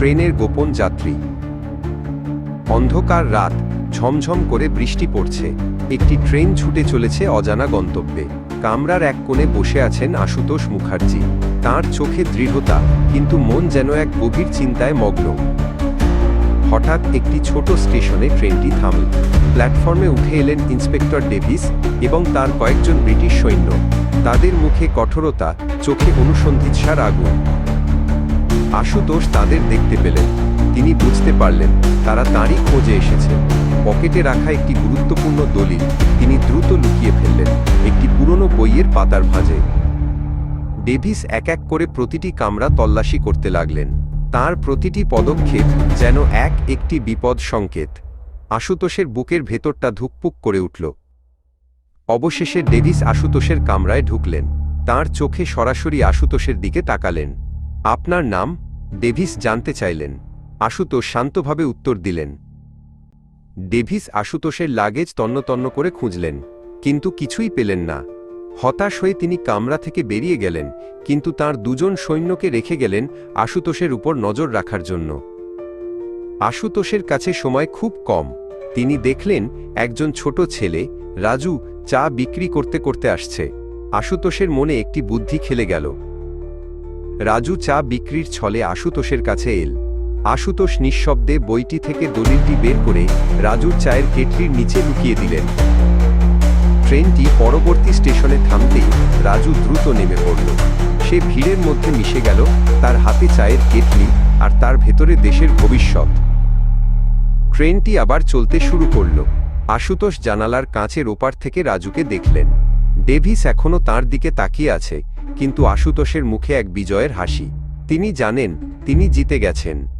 ট্রেনের গোপন যাত্রী। অন্ধকার রাত, ঝমঝম করে বৃষ্টি পড়ছে। একটি ট্রেন ছুটে চলেছে অজানা গন্তব্যে। কামরার এক কোণে বসে আছেন আশুতোষ মুখার্জি। তার চোখে দৃঢ়তা, কিন্তু মন যেন এক গভীর চিন্তায় মগ্ন। হঠাৎ একটি ছোট স্টেশনে ট্রেনটি থামল। প্ল্যাটফর্মে উঠে এলেন ইন্সপেক্টর ডেভিস এবং তার কয়েকজন ব্রিটিশ সৈন্য। তাদের মুখে কঠোরতা, চোখে অনুসন্ধিৎসার আগুন। আশুতোষ তাদের দেখতে পেলেন। তিনি বুঝতে পারলেন, তারা তাঁরই খোঁজে এসেছে। পকেটে রাখা একটি গুরুত্বপূর্ণ দলিল, তিনি দ্রুত লুকিয়ে ফেললেন একটি পুরনো বইয়ের পাতার ভাঁজে। ডেভিস এক এক করে প্রতিটি কামরা তল্লাশি করতে লাগলেন। তার প্রতিটি পদক্ষেপ যেন এক একটি বিপদ সংকেত। আশুতোষের বুকের ভেতরটা ধুকপুক করে উঠল। অবশেষে ডেভিস আশুতোষের কামরায় ঢুকলেন। তার চোখে সরাসরি আশুতোষের দিকে তাকালেন। আপনার নাম? ডেভিস জানতে চাইলেন। আশুতোষ শান্তভাবে উত্তর দিলেন। ডেভিস আশুতোষের লাগেজ তন্নতন্ন করে খুঁজলেন, কিন্তু কিছুই পেলেন না। হতাশ হয়ে তিনি কামরা থেকে বেরিয়ে গেলেন, কিন্তু তার দুজন সৈন্যকে রেখে গেলেন আশুতোষের উপর নজর রাখার জন্য। আশুতোষের কাছে সময় খুব কম। তিনি দেখলেন একজন ছোট ছেলে, রাজু চা বিক্রি করতে করতে আসছে। আশুতোষের মনে একটি বুদ্ধি খেলে গেল। রাজু চা বিক্রির ছলে আশুতোষের কাছে এল। আশুতোষ নিঃশব্দে বইটি থেকে দলিলটি বের করে রাজুর চায়ের কেটলির নিচে লুকিয়ে দিলেন। ট্রেনটি পরবর্তী স্টেশনে থামতেই রাজু দ্রুত নেমে পড়ল। সে ভিড়ের মধ্যে মিশে গেল তার হাতে চায়ের কেটলি আর তার ভেতরে দেশের ভবিষ্যৎ। ট্রেনটি আবার চলতে শুরু করল। আশুতোষ জানালার কাঁচের ওপার থেকে রাজুকে দেখলেন। ডেভিস এখনও তার দিকে তাকিয়ে আছে। কিন্তু আশুতোষের মুখে এক বিজয়ের হাসি। তিনি জানেন তিনি জিতে গেছেন।